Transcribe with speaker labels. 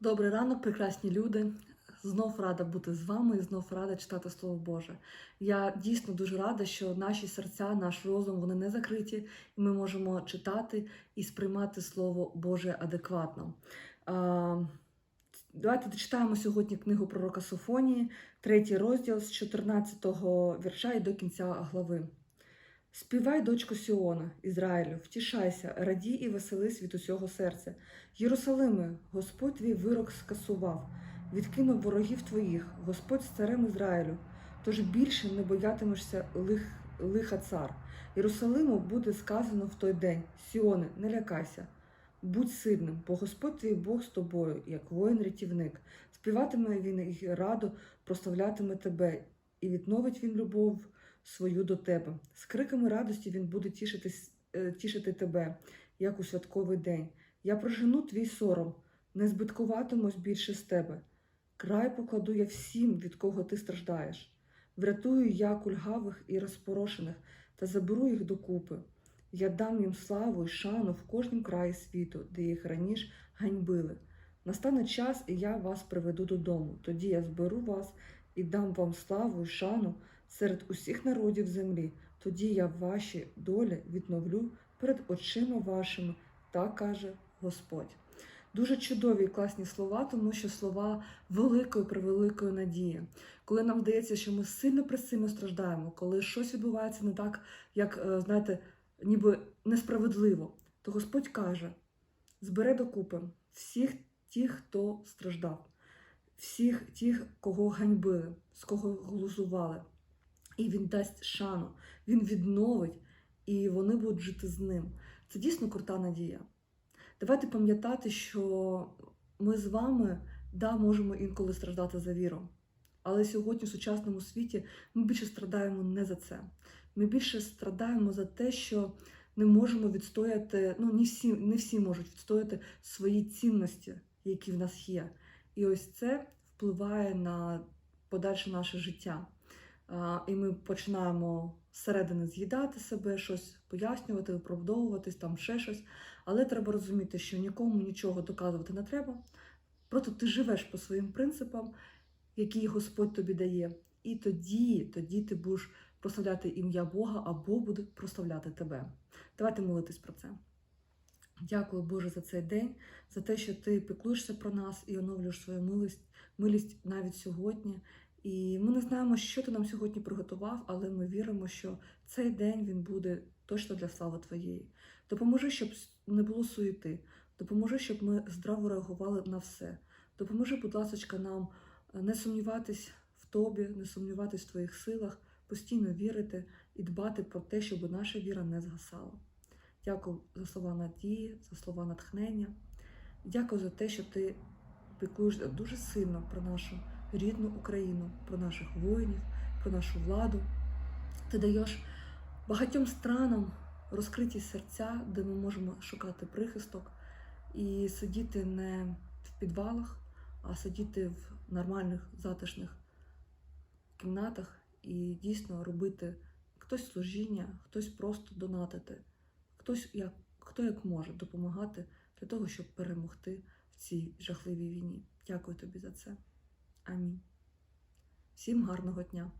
Speaker 1: Добрий ранок, прекрасні люди. Знов рада бути з вами і знов рада читати Слово Боже. Я дійсно дуже рада, що наші серця, наш розум вони не закриті, і ми можемо читати і сприймати Слово Боже адекватно. Давайте дочитаємо сьогодні книгу пророка Софонії, третій розділ з 14-го вірша і до кінця глави. Співай, дочко Сіона, Ізраїлю, втішайся, радій і веселись від усього серця. Єрусалиме, Господь твій вирок скасував, відкинув ворогів твоїх, Господь з царем Ізраїлю. Тож більше не боятимешся лих, лиха цар. Єрусалиму буде сказано в той день: Сіоне, не лякайся, будь сильним, бо Господь твій Бог з тобою, як воїн-рятівник. Співатиме він і раду, прославлятиме тебе, і відновить він любов свою до тебе. З криками радості він буде тішитись, е, тішити тебе, як у святковий день. Я прожену твій сором, не збиткуватимусь більше з тебе. Край покладу я всім, від кого ти страждаєш. Врятую я кульгавих і розпорошених та заберу їх докупи. Я дам їм славу і шану в кожнім краї світу, де їх раніше ганьбили. Настане час, і я вас приведу додому. Тоді я зберу вас і дам вам славу і шану серед усіх народів землі. Тоді я ваші долі відновлю перед очима вашими, так каже Господь. Дуже чудові і класні слова, тому що слова великої превеликої надії. Коли нам здається, що ми сильно пресильно страждаємо, коли щось відбувається не так, як е, знаєте, ніби несправедливо, то Господь каже: збере докупи всіх тих, хто страждав, всіх тих, кого ганьбили, з кого глузували. І він дасть шану, він відновить, і вони будуть жити з ним. Це дійсно крута надія. Давайте пам'ятати, що ми з вами да, можемо інколи страждати за віру. Але сьогодні в сучасному світі ми більше страдаємо не за це. Ми більше страдаємо за те, що не можемо відстояти, ну не всі, не всі можуть відстояти свої цінності, які в нас є. І ось це впливає на подальше наше життя. І ми починаємо зсередини з'їдати себе, щось пояснювати, виправдовуватись, там ще щось. Але треба розуміти, що нікому нічого доказувати не треба. Просто ти живеш по своїм принципам, які Господь тобі дає. І тоді, тоді ти будеш прославляти ім'я Бога або буде прославляти тебе. Давайте молитись про це. Дякую, Боже, за цей день, за те, що ти піклуєшся про нас і оновлюєш свою милість, милість навіть сьогодні. І ми не знаємо, що ти нам сьогодні приготував, але ми віримо, що цей день він буде точно для слави Твоєї. Допоможи, щоб не було суєти, допоможи, щоб ми здраво реагували на все. Допоможи, будь ласка, нам не сумніватись в тобі, не сумніватись в твоїх силах, постійно вірити і дбати про те, щоб наша віра не згасала. Дякую за слова надії, за слова натхнення. Дякую за те, що ти піклуєшся дуже сильно про нашу рідну Україну, про наших воїнів, про нашу владу. Ти даєш багатьом странам розкриті серця, де ми можемо шукати прихисток і сидіти не в підвалах, а сидіти в нормальних затишних кімнатах і дійсно робити хтось служіння, хтось просто донатити, хтось як, хто як може допомагати для того, щоб перемогти в цій жахливій війні. Дякую тобі за це. Амінь. Всім гарного дня!